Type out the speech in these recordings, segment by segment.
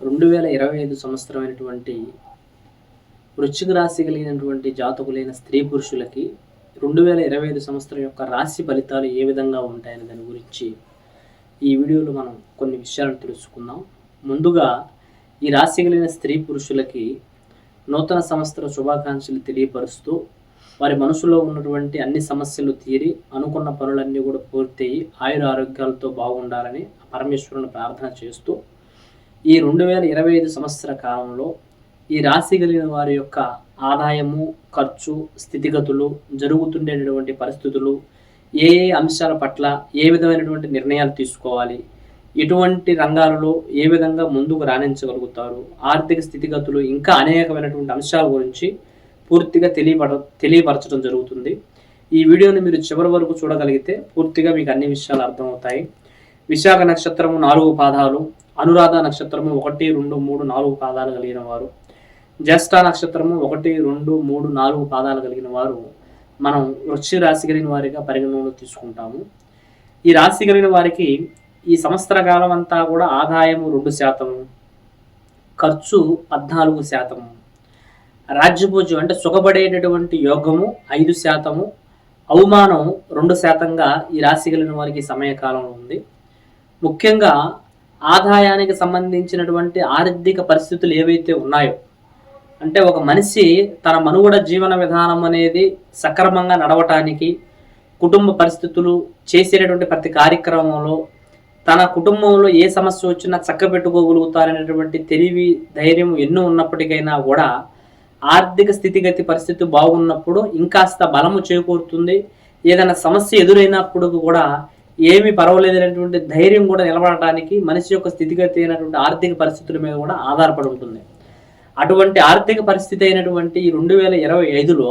రెండు వేల ఇరవై ఐదు సంవత్సరమైనటువంటి వృశ్చిక రాశి కలిగినటువంటి జాతకులైన స్త్రీ పురుషులకి రెండు వేల ఇరవై ఐదు సంవత్సరం యొక్క రాశి ఫలితాలు ఏ విధంగా ఉంటాయనే దాని గురించి ఈ వీడియోలో మనం కొన్ని విషయాలను తెలుసుకుందాం. ముందుగా ఈ రాశి కలిగిన స్త్రీ పురుషులకి నూతన సంవత్సర శుభాకాంక్షలు తెలియపరుస్తూ వారి మనసులో ఉన్నటువంటి అన్ని సమస్యలు తీరి అనుకున్న పనులన్నీ కూడా పూర్తయి ఆయుర ఆరోగ్యాలతో బాగుండాలని పరమేశ్వరుని ప్రార్థన చేస్తూ ఈ రెండు వేల ఇరవై ఐదు సంవత్సర కాలంలో ఈ రాశి కలిగిన వారి యొక్క ఆదాయము ఖర్చు స్థితిగతులు జరుగుతుండేటటువంటి పరిస్థితులు ఏ ఏ అంశాల పట్ల ఏ విధమైనటువంటి నిర్ణయాలు తీసుకోవాలి ఎటువంటి రంగాలలో ఏ విధంగా ముందుకు రాణించగలుగుతారు ఆర్థిక స్థితిగతులు ఇంకా అనేకమైనటువంటి అంశాల గురించి పూర్తిగా తెలియపడ తెలియపరచడం జరుగుతుంది. ఈ వీడియోని మీరు చివరి వరకు చూడగలిగితే పూర్తిగా మీకు అన్ని విషయాలు అర్థమవుతాయి. విశాఖ నక్షత్రము నాలుగు పాదాలు అనురాధ నక్షత్రము ఒకటి రెండు మూడు నాలుగు పాదాలు కలిగిన వారు. జ్యేష్ఠ నక్షత్రము ఒకటి రెండు మూడు నాలుగు పాదాలు కలిగిన వారు మనం వృశ్చిక రాశి కలిగిన వారిగా పరిగణనలో తీసుకుంటాము. ఈ రాశి కలిగిన వారికి ఈ సంవత్సర కాలం అంతా కూడా ఆదాయము రెండు శాతము ఖర్చు పద్నాలుగు శాతము. రాజ్యపూజ్యం అంటే సుఖపడేటటువంటి యోగము ఐదు శాతము అవమానం రెండు శాతంగా ఈ రాశి కలిగిన వారికి సమయకాలంలో ఉంది. ముఖ్యంగా ఆదాయానికి సంబంధించినటువంటి ఆర్థిక పరిస్థితులు ఏవైతే ఉన్నాయో అంటే ఒక మనిషి తన మనుగడ జీవన విధానం అనేది సక్రమంగా నడవటానికి కుటుంబ పరిస్థితులు చేసేటటువంటి ప్రతి కార్యక్రమంలో తన కుటుంబంలో ఏ సమస్య వచ్చినా చక్కబెట్టుకోగలుగుతారనేటువంటి తెలివి ధైర్యం ఎన్నో ఉన్నప్పటికైనా కూడా ఆర్థిక స్థితిగతి పరిస్థితి బాగున్నప్పుడు ఇంకాస్త బలము చేకూరుతుంది. ఏదైనా సమస్య ఎదురైనప్పుడు కూడా ఏమీ పర్వాలేదనేటువంటి ధైర్యం కూడా నిలబడటానికి మనిషి యొక్క స్థితిగతి అయినటువంటి ఆర్థిక పరిస్థితుల మీద కూడా ఆధారపడి ఉంటుంది. అటువంటి ఆర్థిక పరిస్థితి అయినటువంటి ఈ రెండు వేల ఇరవై ఐదులో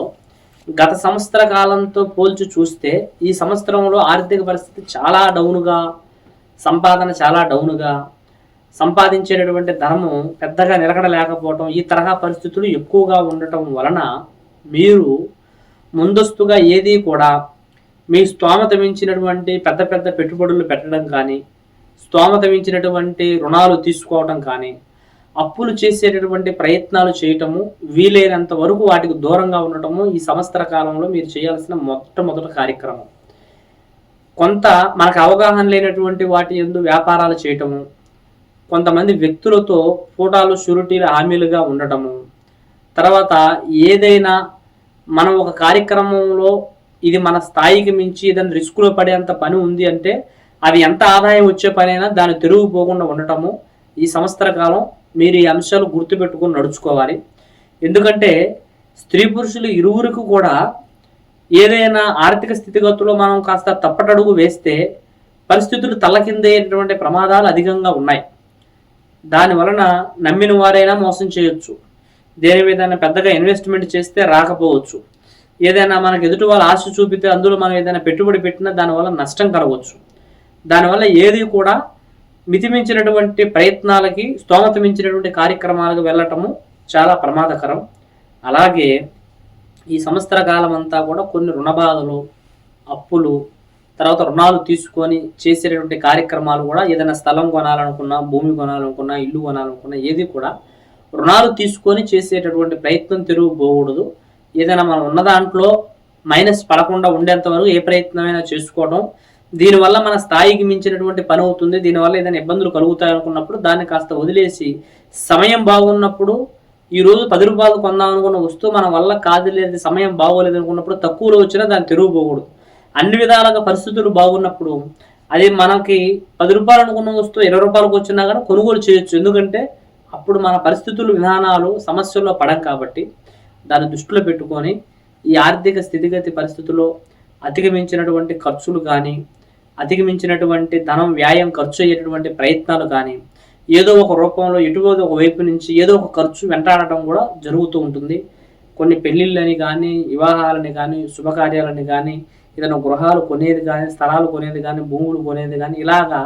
గత సంవత్సర కాలంతో పోల్చి చూస్తే ఈ సంవత్సరంలో ఆర్థిక పరిస్థితి చాలా డౌన్గా సంపాదన చాలా డౌన్గా సంపాదించేటటువంటి ధనము పెద్దగా నిలకడ లేకపోవటం ఈ తరహా పరిస్థితులు ఎక్కువగా ఉండటం వలన మీరు ముందస్తుగా ఏది కూడా మీ స్తోమత మించినటువంటి పెద్ద పెద్ద పెట్టుబడులు పెట్టడం కానీ స్తోమత మించినటువంటి రుణాలు తీసుకోవడం కానీ అప్పులు చేసేటటువంటి ప్రయత్నాలు చేయటము వీలైనంత వరకు వాటికి దూరంగా ఉండటము ఈ సంవత్సర కాలంలో మీరు చేయాల్సిన మొట్టమొదటి కార్యక్రమం. కొంత మనకు అవగాహన లేనటువంటి వాటి ఎందు వ్యాపారాలు చేయటము కొంతమంది వ్యక్తులతో ఫోటాలు షూరిటీల హామీలుగా ఉండటము తర్వాత ఏదైనా మనం ఒక కార్యక్రమంలో ఇది మన స్థాయికి మించి దాని రిస్క్లో పడేంత పని ఉంది అంటే అది ఎంత ఆదాయం వచ్చే పనైనా దాన్ని తిరుగుపోకుండా ఉండటము ఈ సంవత్సర కాలం మీరు ఈ అంశాలు గుర్తుపెట్టుకొని నడుచుకోవాలి. ఎందుకంటే స్త్రీ పురుషులు ఇరువురికి కూడా ఏదైనా ఆర్థిక స్థితిగతుల్లో మనం కాస్త తప్పటడుగు వేస్తే పరిస్థితులు తల్లకిందేటువంటి ప్రమాదాలు అధికంగా ఉన్నాయి. దాని వలన నమ్మిన వారైనా మోసం చేయొచ్చు. దేని మీద పెద్దగా ఇన్వెస్ట్మెంట్ చేస్తే రాకపోవచ్చు. ఏదైనా మనకు ఎదుటి వాళ్ళు ఆశ చూపితే అందులో మనం ఏదైనా పెట్టుబడి పెట్టినా దానివల్ల నష్టం కలగవచ్చు. దానివల్ల ఏది కూడా మితిమించినటువంటి ప్రయత్నాలకి స్తోమత మించినటువంటి కార్యక్రమాలకు వెళ్ళటము చాలా ప్రమాదకరం. అలాగే ఈ సంవత్సర కాలం అంతా కూడా కొన్ని రుణబాధలు అప్పులు తర్వాత రుణాలు తీసుకొని చేసేటటువంటి కార్యక్రమాలు కూడా ఏదైనా స్థలం కొనాలనుకున్నా భూమి కొనాలనుకున్నా ఇల్లు కొనాలనుకున్నా ఏది కూడా రుణాలు తీసుకొని చేసేటటువంటి ప్రయత్నం తిరుగుపోకూడదు ఏదైనా మనం ఉన్న దాంట్లో మైనస్ పడకుండా ఉండేంత వరకు ఏ ప్రయత్నమైనా చేసుకోవడం దీనివల్ల మన స్థాయికి మించినటువంటి పని అవుతుంది. దీనివల్ల ఏదైనా ఇబ్బందులు కలుగుతాయి అనుకున్నప్పుడు దాన్ని కాస్త వదిలేసి సమయం బాగున్నప్పుడు ఈ రోజు పది రూపాయలు కొందాం అనుకున్న వస్తువు మన వల్ల కాదు లేదు సమయం బాగోలేదు అనుకున్నప్పుడు తక్కువలో వచ్చినా దాన్ని తిరుగుపోకూడదు అన్ని విధాలుగా పరిస్థితులు బాగున్నప్పుడు అది మనకి పది రూపాయలు అనుకున్న వస్తువు ఇరవై రూపాయలకు వచ్చినా కానీ కొనుగోలు చేయొచ్చు. ఎందుకంటే అప్పుడు మన పరిస్థితులు విధానాలు సమస్యల్లో పడం కాబట్టి దాన్ని దృష్టిలో పెట్టుకొని ఈ ఆర్థిక స్థితిగతి పరిస్థితుల్లో అధిగమించినటువంటి ఖర్చులు కానీ అధిగమించినటువంటి ధనం వ్యాయం ఖర్చు అయ్యేటటువంటి ప్రయత్నాలు కానీ ఏదో ఒక రూపంలో ఎటువంటి ఒక వైపు నుంచి ఏదో ఒక ఖర్చు వెంటాడటం కూడా జరుగుతూ ఉంటుంది. కొన్ని పెళ్ళిళ్ళని కానీ వివాహాలని కానీ శుభకార్యాలని కానీ ఏదైనా గృహాలు కొనేది కానీ స్థలాలు కొనేది కానీ భూములు కొనేది కానీ ఇలాగా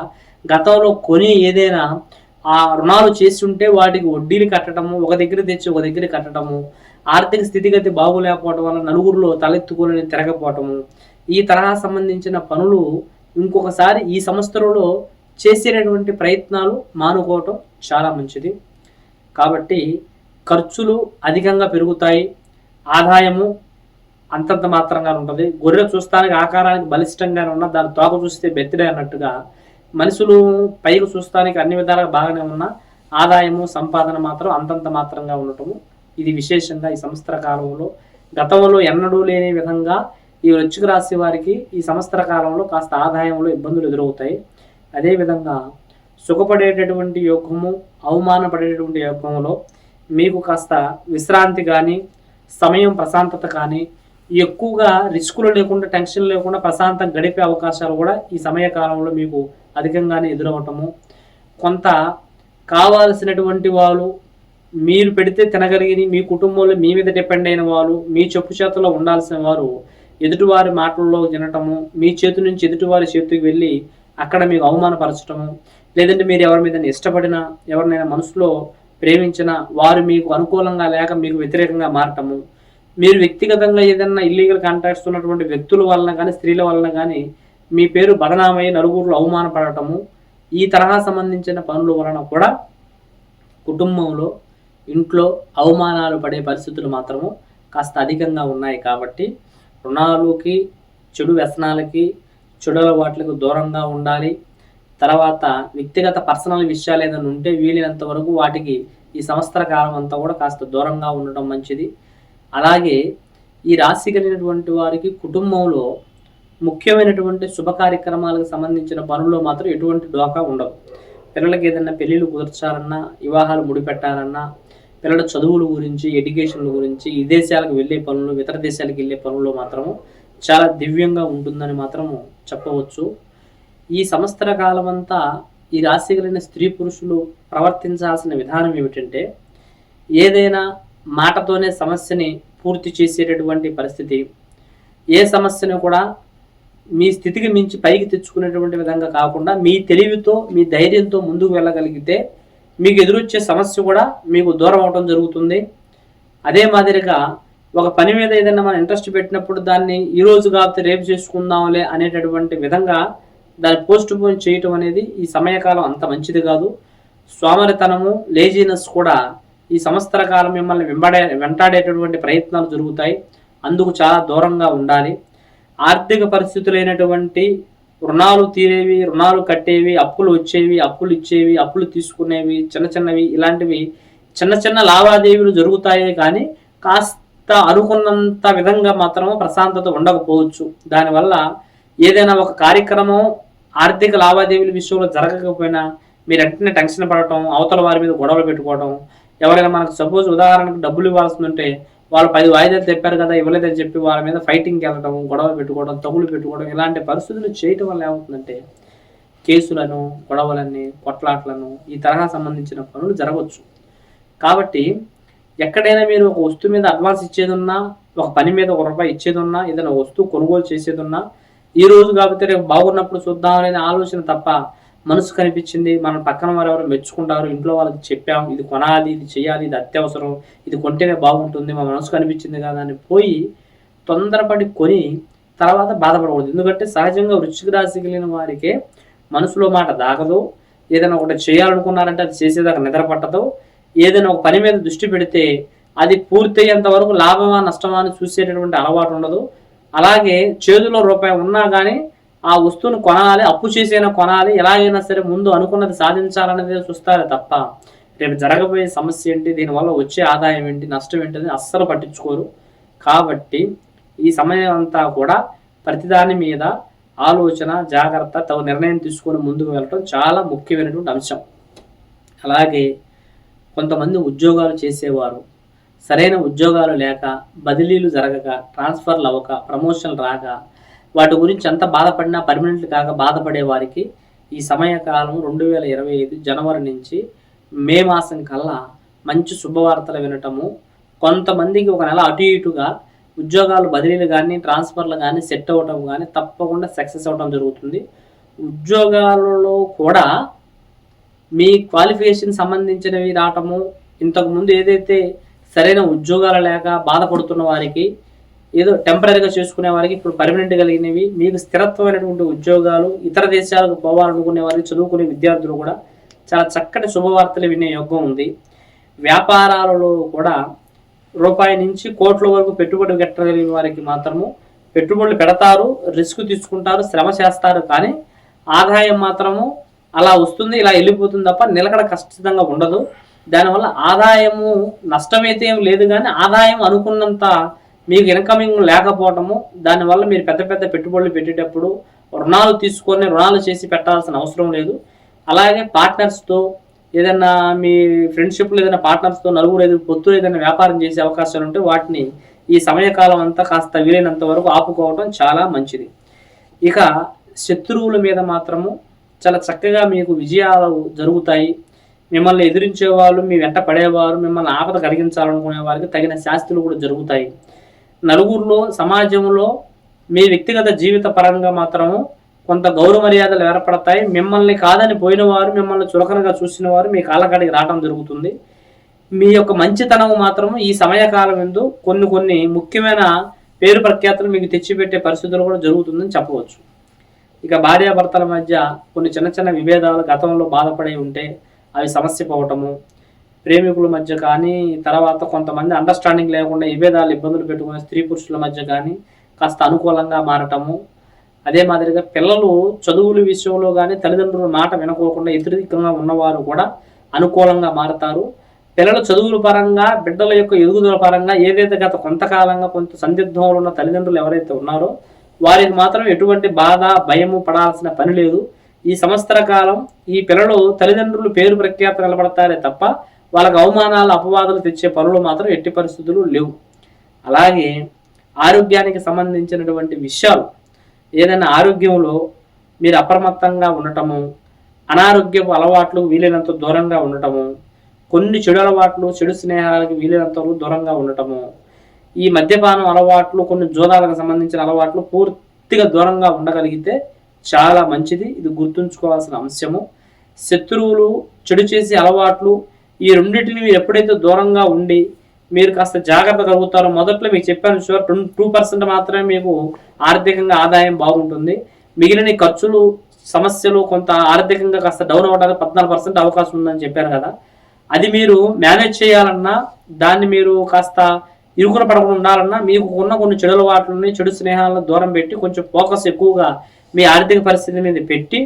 గతంలో కొని ఏదైనా ఆ రుణాలు చేసి ఉంటే వాటికి వడ్డీలు కట్టడము ఒక దగ్గర తెచ్చి ఒక దగ్గర కట్టడము ఆర్థిక స్థితిగతి బాగులేకపోవడం వల్ల నలుగురిలో తలెత్తుకొని తిరగపోవటము ఈ తరహా సంబంధించిన పనులు ఇంకొకసారి ఈ సంవత్సరంలో చేసేటటువంటి ప్రయత్నాలు మానుకోవటం చాలా మంచిది. కాబట్టి ఖర్చులు అధికంగా పెరుగుతాయి. ఆదాయము అంతంత మాత్రంగా ఉంటుంది. గొర్రె చూస్తానికి ఆకారానికి బలిష్టంగానే ఉన్న దాని తోక చూస్తే బెత్తిడే అన్నట్టుగా మనుషులు పైకి చూస్తానికి అన్ని విధాలుగా బాగానే ఉన్న ఆదాయము సంపాదన మాత్రం అంతంత మాత్రంగా ఉండటము ఇది విశేషంగా ఈ సంవత్సర కాలంలో. గతంలో ఎన్నడూ లేని విధంగా ఈ వృచ్చిక రాశి వారికి ఈ సంవత్సర కాలంలో కాస్త ఆదాయంలో ఇబ్బందులు ఎదురవుతాయి. అదేవిధంగా సుఖపడేటటువంటి యోగము అవమానపడేటటువంటి యోగంలో మీకు కాస్త విశ్రాంతి కానీ సమయం ప్రశాంతత కానీ ఎక్కువగా రిస్కులు లేకుండా టెన్షన్ లేకుండా ప్రశాంతం గడిపే అవకాశాలు కూడా ఈ సమయ కాలంలో మీకు అధికంగానే ఎదురవటము. కొంత కావాల్సినటువంటి వాళ్ళు మీరు పెడితే తినగలిగి మీ కుటుంబంలో మీ మీద డిపెండ్ అయిన వారు మీ చెప్పు చేతుల్లో ఉండాల్సిన వారు ఎదుటివారి మాటల్లో వినటము మీ చేతి నుంచి ఎదుటివారి చేతికి వెళ్ళి అక్కడ మీకు అవమానపరచటము లేదంటే మీరు ఎవరి మీద ఇష్టపడినా ఎవరినైనా మనసులో ప్రేమించినా వారు మీకు అనుకూలంగా లేక మీకు వ్యతిరేకంగా మారటము. మీరు వ్యక్తిగతంగా ఏదైనా ఇల్లీగల్ కాంటాక్ట్స్ ఉన్నటువంటి వ్యక్తుల వలన కానీ స్త్రీల వలన కానీ మీ పేరు బదనామై నలుగురులో అవమానపడటము ఈ తరహా సంబంధించిన పనుల వలన కూడా కుటుంబంలో ఇంట్లో అవమానాలు పడే పరిస్థితులు మాత్రము కాస్త అధికంగా ఉన్నాయి కాబట్టి రుణాలుకి చెడు వ్యసనాలకి చెడు అలవాట్లకు దూరంగా ఉండాలి. తర్వాత వ్యక్తిగత పర్సనల్ విషయాలు ఏదైనా ఉంటే వీలైనంత వరకు వాటికి ఈ సంవత్సర కాలం అంతా కూడా కాస్త దూరంగా ఉండటం మంచిది. అలాగే ఈ రాశి కలిగినటువంటి వారికి కుటుంబంలో ముఖ్యమైనటువంటి శుభ కార్యక్రమాలకు సంబంధించిన పనుల్లో మాత్రం ఎటువంటి డోకా ఉండదు. పిల్లలకి ఏదైనా పెళ్ళిళ్ళు కుదర్చాలన్నా వివాహాలు ముడిపెట్టాలన్నా పిల్లల చదువుల గురించి ఎడ్యుకేషన్ గురించి విదేశాలకు వెళ్ళే పనులు ఇతర దేశాలకు వెళ్ళే పనుల్లో మాత్రము చాలా దివ్యంగా ఉంటుందని మాత్రము చెప్పవచ్చు. ఈ సంవత్సర కాలం అంతా ఈ రాశి కలిగిన స్త్రీ పురుషులు ప్రవర్తించాల్సిన విధానం ఏమిటంటే ఏదైనా మాటతోనే సమస్యని పూర్తి చేసేటటువంటి పరిస్థితి ఏ సమస్యను కూడా మీ స్థితికి మించి పైకి తెచ్చుకునేటువంటి విధంగా కాకుండా మీ తెలివితో మీ ధైర్యంతో ముందుకు వెళ్ళగలిగితే మీకు ఎదురొచ్చే సమస్య కూడా మీకు దూరం అవడం జరుగుతుంది. అదే మాదిరిగా ఒక పని మీద ఏదైనా మనం ఇంట్రెస్ట్ పెట్టినప్పుడు దాన్ని ఈ రోజు రేపు చేసుకుందాంలే అనేటటువంటి విధంగా దాన్ని పోస్ట్ పోన్ చేయటం అనేది ఈ సమయకాలం అంత మంచిది కాదు. సోమరితనము లేజినెస్ కూడా ఈ సంవత్సర కాలం మిమ్మల్ని వెంబడే వెంటాడేటటువంటి ప్రయత్నాలు జరుగుతాయి. అందుకు చాలా దూరంగా ఉండాలి. ఆర్థిక పరిస్థితులైనటువంటి రుణాలు తీరేవి రుణాలు కట్టేవి అప్పులు వచ్చేవి అప్పులు ఇచ్చేవి అప్పులు తీసుకునేవి చిన్న చిన్నవి ఇలాంటివి చిన్న చిన్న లావాదేవీలు జరుగుతాయే కానీ కాస్త అనుకున్నంత విధంగా మాత్రం ప్రశాంతత ఉండకపోవచ్చు. దానివల్ల ఏదైనా ఒక కార్యక్రమం ఆర్థిక లావాదేవీల విషయంలో జరగకపోయినా మీరు వెంటనే టెన్షన్ పడటం అవతల వారి మీద గొడవలు పెట్టుకోవడం ఎవరైనా మనకు సపోజ్ ఉదాహరణకు డబ్బులు ఇవ్వాల్సి ఉంటే వాళ్ళు పది వాయిదాలు తెప్పారు కదా ఇవ్వలేదని చెప్పి వాళ్ళ మీద ఫైటింగ్కి వెళ్ళడం గొడవ పెట్టుకోవడం తగులు పెట్టుకోవడం ఇలాంటి పరిస్థితులు చేయటం వల్ల ఏమవుతుందంటే కేసులను గొడవలని కొట్లాట్లను ఈ తరహా సంబంధించిన పనులు జరగవచ్చు కాబట్టి ఎక్కడైనా మీరు ఒక వస్తువు మీద అడ్వాన్స్ ఇచ్చేది ఉన్నా ఒక పని మీద ఒక రూపాయి ఇచ్చేది ఉన్నా ఏదైనా వస్తువు కొనుగోలు చేసేది ఉన్నా ఈ రోజు కాకపోతే రేపు బాగున్నప్పుడు చూద్దాం అనే ఆలోచన తప్ప మనసు కనిపించింది మన పక్కన వారు ఎవరు మెచ్చుకుంటారు ఇంట్లో వాళ్ళకి చెప్పాం ఇది కొనాలి ఇది చేయాలి ఇది అత్యవసరం ఇది కొంటేనే బాగుంటుంది మా మనసు కనిపించింది కదా అని పోయి తొందరపడి కొని తర్వాత బాధపడకూడదు. ఎందుకంటే సహజంగా వృశ్చిక రాశి కలిగిన వారికి మనసులో మాట దాగదు. ఏదైనా ఒకటి చేయాలనుకున్నారంటే అది చేసేదాకా నిద్ర పట్టదు. ఏదైనా ఒక పని మీద దృష్టి పెడితే అది పూర్తయ్యేంత వరకు లాభమా నష్టమా అని చూసేటటువంటి అలవాటు ఉండదు. అలాగే చేతిలో రూపాయి ఉన్నా కానీ ఆ వస్తువును కొనాలి అప్పు చేసైనా కొనాలి ఎలాగైనా సరే ముందు అనుకున్నది సాధించాలనేది చూస్తారే తప్ప రేపు జరగబోయే సమస్య ఏంటి దీనివల్ల వచ్చే ఆదాయం ఏంటి నష్టం ఏంటి అని అస్సలు పట్టించుకోరు. కాబట్టి ఈ సమయం అంతా కూడా ప్రతిదాని మీద ఆలోచన జాగ్రత్త తగు నిర్ణయం తీసుకొని ముందుకు వెళ్ళటం చాలా ముఖ్యమైనటువంటి అంశం. అలాగే కొంతమంది ఉద్యోగాలు చేసేవారు. సరైన ఉద్యోగాలు లేక బదిలీలు జరగక ట్రాన్స్ఫర్లు అవ్వక ప్రమోషన్లు రాక వాటి గురించి ఎంత బాధపడినా పర్మనెంట్ కాక బాధపడే వారికి ఈ సమయకాలం రెండు వేల ఇరవై ఐదు జనవరి నుంచి మే మాసం కల్లా మంచి శుభవార్తలు వినటము కొంతమందికి ఒక నెల అటు ఇటుగా ఉద్యోగాలు బదిలీలు కానీ ట్రాన్స్ఫర్లు కానీ సెట్ అవ్వటం కానీ తప్పకుండా సక్సెస్ అవ్వటం జరుగుతుంది. ఉద్యోగాలలో కూడా మీ క్వాలిఫికేషన్ సంబంధించినవి రావటము ఇంతకుముందు ఏదైతే సరైన ఉద్యోగాలు లేక బాధపడుతున్న వారికి ఏదో టెంపరీగా చేసుకునే వారికి ఇప్పుడు పర్మనెంట్ కలిగినవి మీకు స్థిరత్వమైనటువంటి ఉద్యోగాలు ఇతర దేశాలకు పోవాలనుకునే వారికి చదువుకునే విద్యార్థులు కూడా చాలా చక్కటి శుభవార్తలు వినే యోగం ఉంది. వ్యాపారాలలో కూడా రూపాయి నుంచి కోట్ల వరకు పెట్టుబడి పెట్టగలిగిన వారికి మాత్రము పెట్టుబడులు పెడతారు రిస్క్ తీసుకుంటారు శ్రమ చేస్తారు. కానీ ఆదాయం మాత్రము అలా వస్తుంది ఇలా వెళ్ళిపోతుంది తప్ప నిలకడ ఖచ్చితంగా ఉండదు. దానివల్ల ఆదాయము నష్టమైతే ఏం లేదు కానీ ఆదాయం అనుకున్నంత మీకు ఇన్కమింగ్ లేకపోవటము దానివల్ల మీరు పెద్ద పెద్ద పెట్టుబడులు పెట్టేటప్పుడు రుణాలు తీసుకొని రుణాలు చేసి పెట్టాల్సిన అవసరం లేదు. అలాగే పార్ట్నర్స్తో ఏదైనా మీ ఫ్రెండ్షిప్లో ఏదైనా పార్ట్నర్స్తో నలుగురు ఐదు పొత్తులు ఏదైనా వ్యాపారం చేసే అవకాశాలు ఉంటే వాటిని ఈ సమయకాలం అంతా కాస్త వీలైనంత వరకు ఆపుకోవడం చాలా మంచిది. ఇక శత్రువుల మీద మాత్రము చాలా చక్కగా మీకు విజయాలు జరుగుతాయి. మిమ్మల్ని ఎదిరించే వాళ్ళు మీ వెంట పడేవారు మిమ్మల్ని ఆపద కలిగించాలనుకునే వారికి తగిన శాస్త్రులు కూడా జరుగుతాయి. నలుగురిలో సమాజంలో మీ వ్యక్తిగత జీవిత పరంగా మాత్రము కొంత గౌరవ మర్యాదలు ఏర్పడతాయి. మిమ్మల్ని కాదని పోయిన వారు మిమ్మల్ని చులకనగా చూసిన వారు మీ కాలకాడికి రావడం జరుగుతుంది. మీ యొక్క మంచితనం మాత్రం ఈ సమయకాలం ఎందు కొన్ని కొన్ని ముఖ్యమైన పేరు ప్రఖ్యాతులు మీకు తెచ్చిపెట్టే పరిస్థితులు కూడా జరుగుతుందని చెప్పవచ్చు. ఇక భార్యాభర్తల మధ్య కొన్ని చిన్న చిన్న విభేదాలు గతంలో బాధపడి ఉంటే అవి సమస్య పోవటము ప్రేమికుల మధ్య కానీ తర్వాత కొంతమంది అండర్స్టాండింగ్ లేకుండా విభేదాలు ఇబ్బందులు పెట్టుకునే స్త్రీ పురుషుల మధ్య కానీ కాస్త అనుకూలంగా మారటము. అదే మాదిరిగా పిల్లలు చదువుల విషయంలో కానీ తల్లిదండ్రుల మాట వినకోకుండా వ్యతిరేకంగా ఉన్నవారు కూడా అనుకూలంగా మారతారు. పిల్లల చదువుల పరంగా బిడ్డల యొక్క ఎదుగుదల పరంగా ఏదైతే గత కొంతకాలంగా కొంత సందిగ్ధంలో ఉన్న తల్లిదండ్రులు ఎవరైతే ఉన్నారో వారికి మాత్రం ఎటువంటి బాధ భయము పడాల్సిన పని లేదు. ఈ సంవత్సర కాలం ఈ పిల్లలు తల్లిదండ్రులు పేరు ప్రఖ్యాత నిలబడతారే తప్ప వాళ్ళకు అవమానాలు అపవాదాలు తెచ్చే పనులు మాత్రం ఎట్టి పరిస్థితులు లేవు. అలాగే ఆరోగ్యానికి సంబంధించినటువంటి విషయాలు ఏదైనా ఆరోగ్యంలో మీరు అప్రమత్తంగా ఉండటము అనారోగ్యపు అలవాట్లు వీలైనంత దూరంగా ఉండటము కొన్ని చెడు అలవాట్లు చెడు స్నేహాలకు వీలైనంత దూరంగా ఉండటము ఈ మద్యపానం అలవాట్లు కొన్ని జోదాలకు సంబంధించిన అలవాట్లు పూర్తిగా దూరంగా ఉండగలిగితే చాలా మంచిది. ఇది గుర్తుంచుకోవాల్సిన అంశము. శత్రువులు చెడు చేసే అలవాట్లు ఈ రెండింటిని మీరు ఎప్పుడైతే దూరంగా ఉండి మీరు కాస్త జాగ్రత్త కలుగుతారో మొదట్లో మీకు చెప్పాను షూర్ టూ పర్సెంట్ మాత్రమే మీకు ఆర్థికంగా ఆదాయం బాగుంటుంది. మిగిలిన ఖర్చులు సమస్యలు కొంత ఆర్థికంగా కాస్త డౌన్ అవ్వడానికి పద్నాలుగు పర్సెంట్ అవకాశం ఉందని చెప్పారు కదా. అది మీరు మేనేజ్ చేయాలన్నా దాన్ని మీరు కాస్త ఇరుకున పడకుండా ఉండాలన్నా మీకు ఉన్న కొన్ని చెడు అలవాట్లని చెడు స్నేహాలను దూరం పెట్టి కొంచెం ఫోకస్ ఎక్కువగా మీ ఆర్థిక పరిస్థితి మీద పెట్టి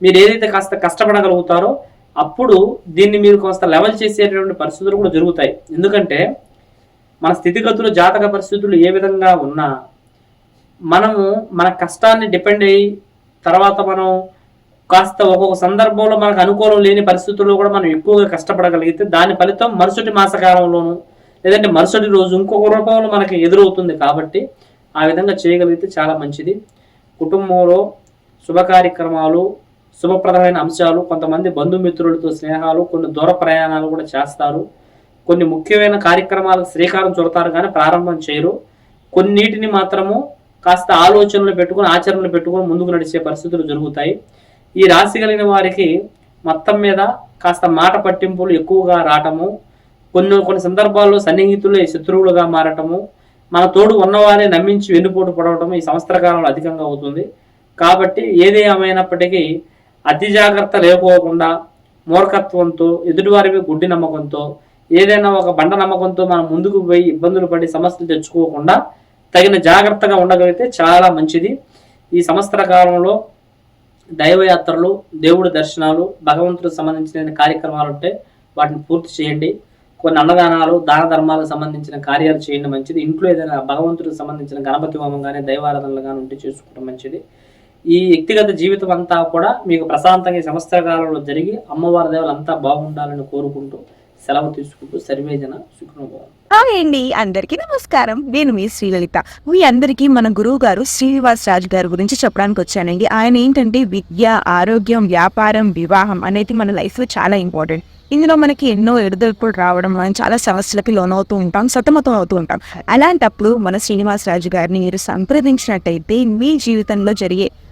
మీరు ఏదైతే కాస్త కష్టపడగలుగుతారో అప్పుడు దీన్ని మీరు కాస్త లెవెల్ చేసేటటువంటి పరిస్థితులు కూడా జరుగుతాయి. ఎందుకంటే మన స్థితిగతులు జాతక పరిస్థితులు ఏ విధంగా ఉన్నా మనము మన కష్టాన్ని డిపెండ్ అయ్యి తర్వాత మనం కాస్త ఒక్కొక్క సందర్భంలో మనకు అనుకూలం లేని పరిస్థితుల్లో కూడా మనం ఎక్కువగా కష్టపడగలిగితే దాని ఫలితం మరుసటి మాసకాలంలోను లేదంటే మరుసటి రోజు ఇంకొక రూపంలో మనకి ఎదురవుతుంది కాబట్టి ఆ విధంగా చేయగలిగితే చాలా మంచిది. కుటుంబంలో శుభ కార్యక్రమాలు శుభప్రదమైన అంశాలు కొంతమంది బంధుమిత్రులతో స్నేహాలు కొన్ని దూర ప్రయాణాలు కూడా చేస్తారు. కొన్ని ముఖ్యమైన కార్యక్రమాలకు శ్రీకారం చుడతారు కానీ ప్రారంభం చేయరు. కొన్నిటిని మాత్రము కాస్త ఆలోచనలు పెట్టుకుని ఆచరణలు పెట్టుకుని ముందుకు నడిచే పరిస్థితులు జరుగుతాయి. ఈ రాశి కలిగిన వారికి మొత్తం మీద కాస్త మాట పట్టింపులు ఎక్కువగా రావటము కొన్ని కొన్ని సందర్భాల్లో సన్నిహితులే శత్రువులుగా మారటము మన తోడు ఉన్నవారే నమ్మించి వెన్నుపోటు పడవటం ఈ సంవత్సర కాలంలో అధికంగా అవుతుంది. కాబట్టి ఏది అతి జాగ్రత్త లేకపోకుండా మూర్ఖత్వంతో ఎదుటివారిపై గుడ్డి నమ్మకంతో ఏదైనా ఒక బండ నమ్మకంతో మనం ముందుకు పోయి ఇబ్బందులు పడి సమస్యలు తెచ్చుకోకుండా తగిన జాగ్రత్తగా ఉండగలిగితే చాలా మంచిది. ఈ సంవత్సర కాలంలో దైవయాత్రలు దేవుడి దర్శనాలు భగవంతుడికి సంబంధించిన కార్యక్రమాలు ఉంటే వాటిని పూర్తి చేయండి. కొన్ని అన్నదానాలు దాన ధర్మాలకు సంబంధించిన కార్యాలు చేయండి మంచిది. ఇంట్లో ఏదైనా భగవంతుడికి సంబంధించిన గణపతి హోమం కానీ దైవారాధనలు కానీ ఉంటే చేసుకోవడం మంచిది. ఈ వ్యక్తిగత జీవితం అంతా కూడా మీకు ప్రశాంతంగా సంవత్సర కాలంలో జరిగి అమ్మవారి దేవులు అంతా బాగుండాలని కోరుకుంటూ సెలవు తీసుకుంటూ సర్వేజన శుక్రవారం హాయ్ అండి అందరికీ నమస్కారం. నేను మీ శ్రీలలిత. మీ అందరికీ మన గురువు గారు శ్రీనివాస్ రాజు గారి గురించి చెప్పడానికి వచ్చానండి. ఆయన ఏంటంటే విద్య ఆరోగ్యం వ్యాపారం వివాహం అనేది మన లైఫ్లో చాలా ఇంపార్టెంట్ ఇందులో మనకి ఎన్నో ఎడుదొడుపులు రావడం మనం చాలా సమస్యలకి లోనవుతూ ఉంటాం సతమతం అవుతూ ఉంటాం. అలాంటప్పుడు మన శ్రీనివాస్ రాజు గారిని మీరు సంప్రదించినట్టయితే మీ జీవితంలో జరిగే